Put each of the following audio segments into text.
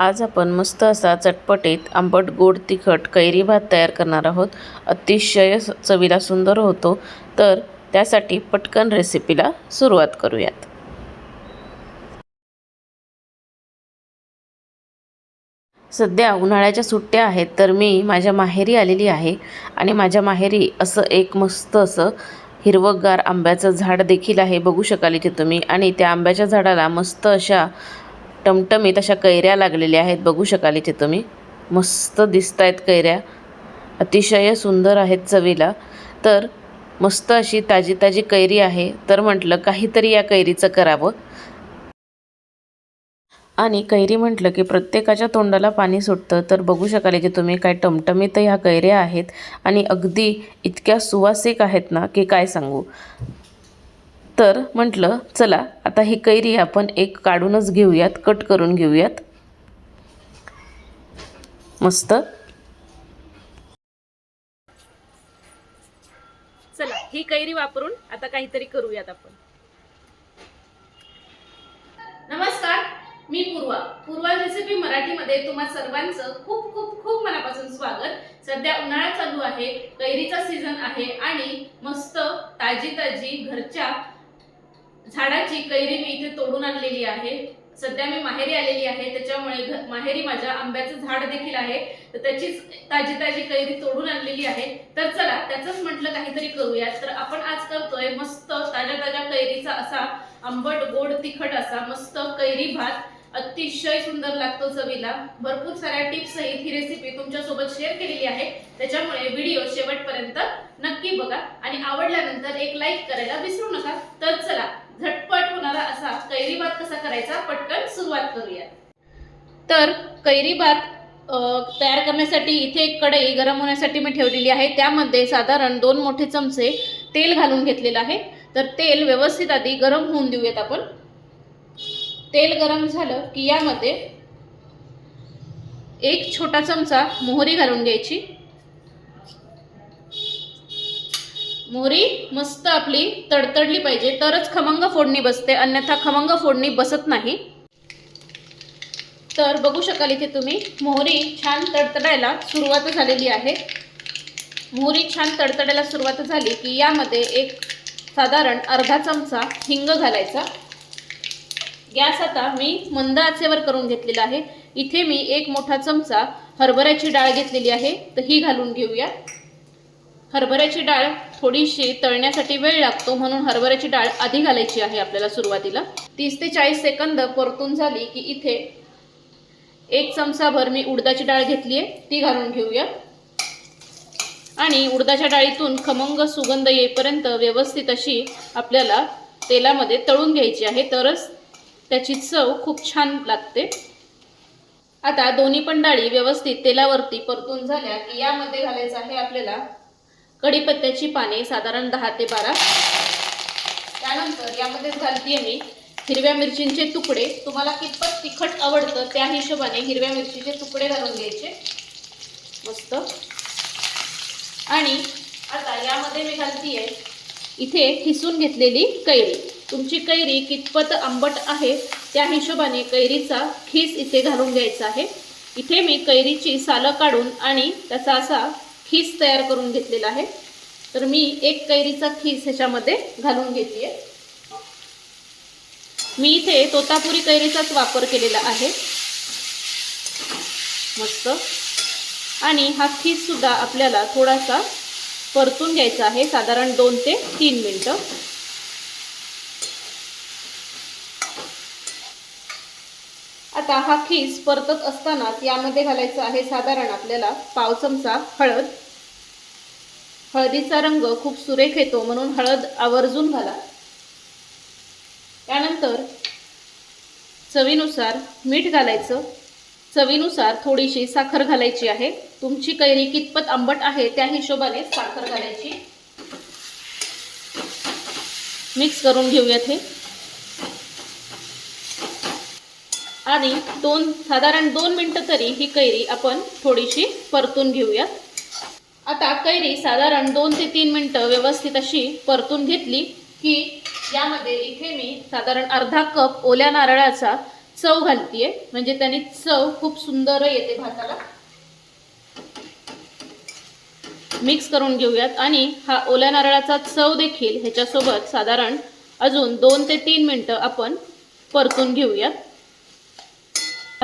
आज आपण मस्त असा चटपटीत आंबट गोड तिखट कैरी भात तयार करणार आहोत. अतिशय चवीला सुंदर होतो. तर त्यासाठी पटकन रेसिपीला सुरुवात करूयात. सध्या उन्हाळ्याच्या सुट्ट्या आहेत तर मी माझ्या माहेरी आलेली आहे आणि माझ्या माहेरी असं एक मस्त असं हिरवंगार आंब्याचं झाड देखील आहे. बघू शकाल इथे तुम्ही. आणि त्या आंब्याच्या झाडाला मस्त अशा टमटमीत अशा कैऱ्या लागलेल्या आहेत. बघू शकाल इथे तुम्ही. मस्त दिसत आहेत कैऱ्या. अतिशय सुंदर आहेत चवीला. तर मस्त अशी ताजी ताजी कैरी आहे. तर म्हटलं काहीतरी या कैरीचं करावं. आणि कैरी म्हटलं की प्रत्येकाच्या तोंडाला पाणी सुटतं. तर बघू शकाल की तुम्ही काय टमटमीत ह्या कैऱ्या आहेत. आणि अगदी इतक्या सुवासिक आहेत ना की काय सांगू. तर म्हटलं चला आता ही कैरी आपण एक काढूनच घेऊयात कट करून घेऊयात. मस्त. चला ही कैरी वापरून आता काहीतरी करूयात आपण. नमस्कार मी पूर्वा. पूर्वा रेसिपी मराठीमध्ये तुम्हा सर्वांचं खूप खूप खूप मनापासून स्वागत. सध्या उन्हाळा चालू आहे कैरीचा सीझन आहे आणि मस्त ताजी ताजी घरच्या झाडाची कैरी मी इथे तोडून आणलेली आहे. सध्या मी माहेरी आलेली आहे. त्याच्यामुळे माहेरी माझ्या आंब्याचं झाड देखील आहे. तर त्याचीच ताजी ताजी कैरी तोडून आणलेली आहे. तर चला त्याचंच म्हटलं काहीतरी करूया तर आपण आज करतोय मस्त ताज्या ताज्या कैरीचा असा आंबट गोड तिखट असा मस्त कैरी भात. अतिशय सुंदर लागतो चवीला. भरपूर साऱ्या टिप्स सहित ही रेसिपी तुमच्यासोबत शेअर केलेली आहे. त्याच्यामुळे व्हिडिओ शेवटपर्यंत नक्की बघा. आणि आवडल्यानंतर एक लाईक करायला विसरू नका. तर चला झटपट होणारा असा कैरी भात कसा करायचा पटकन सुरुवात करूया. तर कैरी भात तयार करण्यासाठी इथे एक कढई गरम होण्यासाठी मी ठेवलेली आहे. त्यामध्ये साधारण दोन मोठे चमचे तेल घालून घेतलेलं आहे. तर तेल व्यवस्थित आधी गरम होऊन देऊयात आपण. तेल गरम झालं की यामध्ये एक छोटा चमचा मोहरी घालून घ्यायची. मोहरी मस्त आपली तडतडली पाहिजे. तरच खमंग फोडणी बसते अन्यथा खमंग फोडणी बसत नाही. तर बघू शकाल इथे तुम्ही मोहरी छान तडतडायला सुरुवात झालेली आहे. मोहरी छान तडतडायला सुरुवात झाली की यामध्ये एक साधारण अर्धा चमचा हिंग घालायचा. गॅस आता मी मंद आचेवर करून घेतलेला आहे. इथे मी एक मोठा चमचा हरभऱ्याची डाळ घेतलेली आहे तर ही घालून घेऊया. हरभऱ्याची डाळ थोडीशी तळण्यासाठी वेळ लागतो म्हणून हरभऱ्याची डाळ आधी घालायची आहे आपल्याला सुरुवातीला. तीस ते चाळीस सेकंद परतून झाली की इथे एक चमचाभर मी उडदाची डाळ घेतली आहे ती घालून घेऊया. आणि उडदाच्या डाळीतून खमंग सुगंध येईपर्यंत व्यवस्थित अशी आपल्याला तेलामध्ये तळून घ्यायची आहे तरच त्याची चव खूप छान लागते. आता दोन्ही पण डाळी व्यवस्थित तेलावरती परतून झाल्या की यामध्ये घालायचं आहे आपल्याला कढीपत्त्याची पाने साधारण दहा ते बारा. त्यानंतर यामध्ये घालते मी हिरव्या मिरचींचे तुकडे. तुम्हाला कितपत तिखट आवडतं त्या हिशोबाने हिरव्या मिरचीचे तुकडे घालून घ्यायचे. मस्त. आणि आता यामध्ये मी घालतीये इथे खिसून घेतलेली कैरी. तुमची कैरी कितपत आंबट आहे त्या हिशोबाने कैरीचा खीस इथे घालून घ्यायचा आहे. इथे मी कैरीची सालं काढून आणि त्याचा असा खीस तयार करून घेतलेला आहे. तर मी एक कैरीचा खीस ह्याच्यामध्ये घालून घेते मी इथे तोतापुरी कैरीचाच वापर केलेला आहे. मस्त. आणि हा खीस सुद्धा आपल्याला थोडासा परतून घ्यायचा आहे साधारण दोन ते तीन मिनटं. आता हा खीस परतत असतानाच यामध्ये घालायचं आहे साधारण आपल्याला पाव चमचा हळद. हळदीचा रंग खूप सुरेख येतो म्हणून हळद आवर्जून घाला. त्यानंतर चवीनुसार मीठ घालायचं. चवीनुसार थोडीशी साखर घालायची आहे. तुमची कैरी कितपत आंबट आहे त्या हिशोबाने साखर घालायची. मिक्स करून घेऊयात हे. आणि दोन साधारण दोन मिनटं तरी ही कैरी आपण थोडीशी परतून घेऊयात. आता कैरी साधारण दोन ते तीन मिनटं व्यवस्थित अशी परतून घेतली की यामध्ये इथे मी साधारण अर्धा कप ओल्या नारळाचा चव घालतीये. म्हणजे त्याने चव खूप सुंदर येते भाताला. मिक्स करून घेऊयात. आणि हा ओल्या नारळाचा चव देखील ह्याच्यासोबत साधारण अजून दोन ते तीन मिनटं आपण परतून घेऊयात.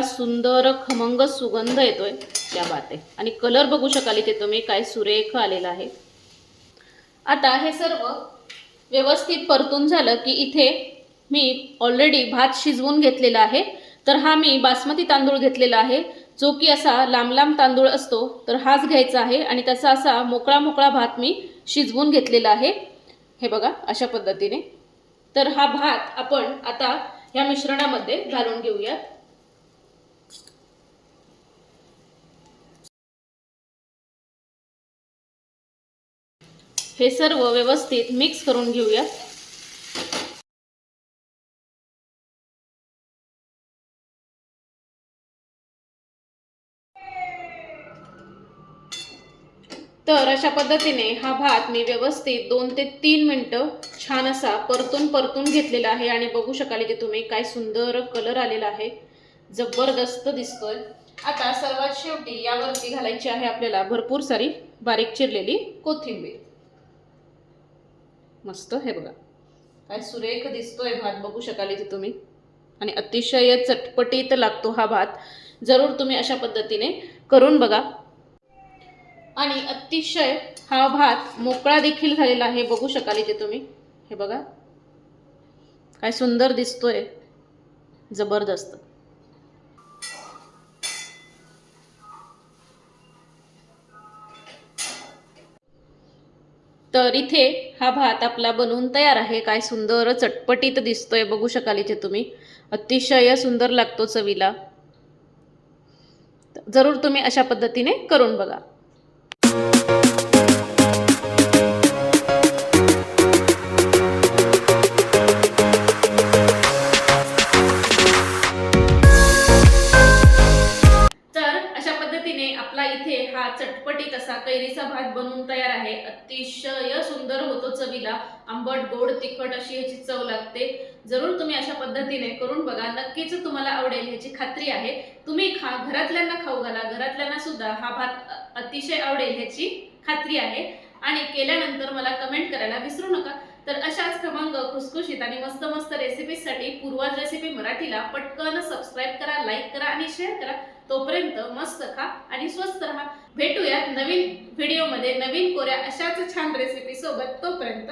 सुंदर खमंग सुगंध येतोय त्या बाते. आणि कलर बघू शकाल इथे तुम्ही काय सुरेख आलेला आहे. आता हे सर्व व्यवस्थित परतून झालं की इथे मी ऑलरेडी भात शिजवून घेतलेला आहे. तर हा मी बासमती तांदूळ घेतलेला आहे. जो की असा लांब लांब तांदूळ असतो तर हाच घ्यायचा आहे. आणि त्याचा असा मोकळा मोकळा भात मी शिजवून घेतलेला आहे. हे बघा अशा पद्धतीने. तर हा भात आपण आता या मिश्रणामध्ये घालून घेऊयात. हे सर्व व्यवस्थित मिक्स करून घेऊया तर अशा पद्धतीने हा भात मी व्यवस्थित दोन ते तीन मिनटं छान असा परतून परतून घेतलेला आहे आणि बघू शकाल इथे तुम्ही काय सुंदर कलर आलेला आहे. जबरदस्त दिसतोय. आता सर्वात शेवटी यावरती घालायची आहे आपल्याला भरपूर सारी बारीक चिरलेली कोथिंबीर. मस्त हे बघा. काय सुरेख दिसतोय भात बघू शकाल इथे तुम्ही. आणि अतिशय चटपटीत लागतो हा भात. जरूर तुम्ही अशा पद्धतीने करून बघा. आणि अतिशय हा भात मोकळा देखील झालेला आहे बघू शकाल इथे तुम्ही. हे बघा. काय सुंदर दिसतोय. जबरदस्त. तर इथे हा भात आपला बनवून तयार आहे. काय सुंदर चटपटीत दिसतोय बघू शकाल इथे तुम्ही. अतिशय सुंदर लागतो चवीला. जरूर तुम्ही अशा पद्धतीने करून बघा. तर अशा पद्धतीने आपला इथे हा चटपटीत असा कैरीचा भात बनवून तयार आहे. अतिशय सुंदर होतो चवीला. आंबट गोड तिखट अशी ह्याची चव लागते. जरूर तुम्ही अशा पद्धतीने करून बघा. नक्कीच तुम्हाला आवडेल ह्याची खात्री आहे. तुम्ही खा घरातल्यांना खाऊ घाला. घरातल्यांना सुद्धा हा भात अतिशय आवडेल ह्याची खात्री आहे. आणि केल्यानंतर मला कमेंट करायला विसरू नका. तर अशाच क्रमांक खुसखुशीत आणि मस्त मस्त रेसिपीसाठी पूर्वाज रेसिपी मराठीला पटकन सबस्क्राईब करा लाईक करा आणि शेअर करा. तोपर्यंत मस्त खा आणि स्वस्त राहा. भेटूयात नवीन व्हिडिओमध्ये नवीन कोऱ्या अशाच छान रेसिपी सोबत तोपर्यंत